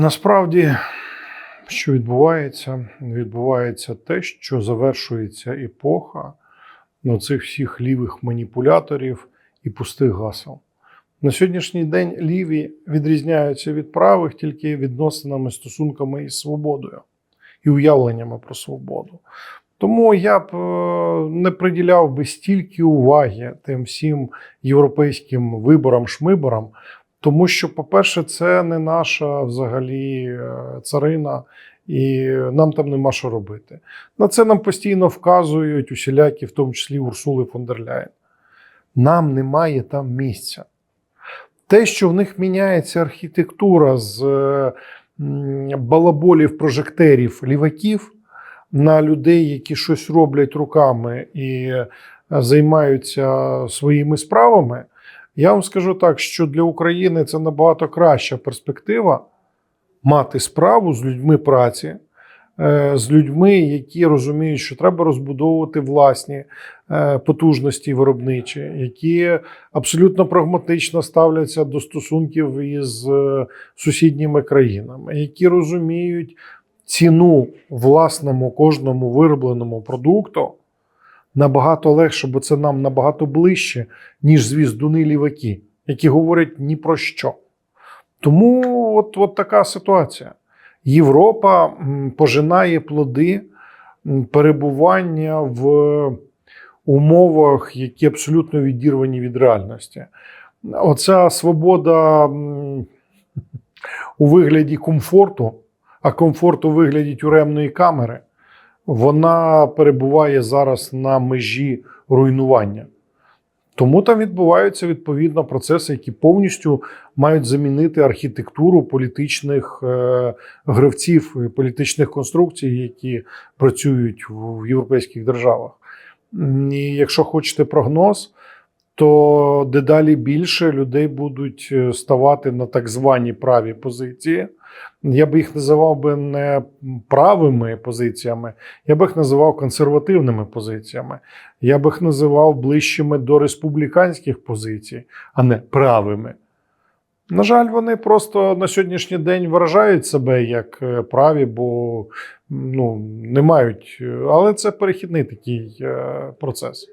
Насправді, що відбувається? Відбувається те, що завершується епоха ну, цих всіх лівих маніпуляторів і пустих гасел. На сьогоднішній день ліві відрізняються від правих тільки відносинами, стосунками із свободою і уявленнями про свободу. Тому я б е, не приділяв би стільки уваги тим всім європейським виборам-шмиборам, тому що, по-перше, це не наша взагалі е, царина, і нам там нема що робити. На це нам постійно вказують усілякі, в тому числі Урсули фон. Нам немає там місця. Те, що в них міняється архітектура з е, балаболів, прожекторів, ліваків на людей, які щось роблять руками і е, займаються своїми справами, я вам скажу так, що для України це набагато краща перспектива мати справу з людьми праці, е, з людьми, які розуміють, що треба розбудовувати власні е, потужності виробничі, які абсолютно прагматично ставляться до стосунків із е, сусідніми країнами, які розуміють ціну власному кожному виробленому продукту. Набагато легше, бо це нам набагато ближче, ніж звіздуни ліваки, які говорять ні про що. Тому от, от така ситуація. Європа пожинає плоди перебування в умовах, які абсолютно відірвані від реальності. Оця свобода у вигляді комфорту, а комфорт у вигляді тюремної камери, вона перебуває зараз на межі руйнування. Тому там відбуваються відповідно процеси, які повністю мають замінити архітектуру політичних е, гравців, політичних конструкцій, які працюють в європейських державах. І якщо хочете прогноз, то дедалі більше людей будуть е, ставати на так звані праві позиції. Я би їх називав би не правими позиціями, я би їх називав консервативними позиціями. Я би їх називав ближчими до республіканських позицій, а не правими. На жаль, вони просто на сьогоднішній день виражають себе як е, праві, бо ну, не мають. е, Але це перехідний такий процес.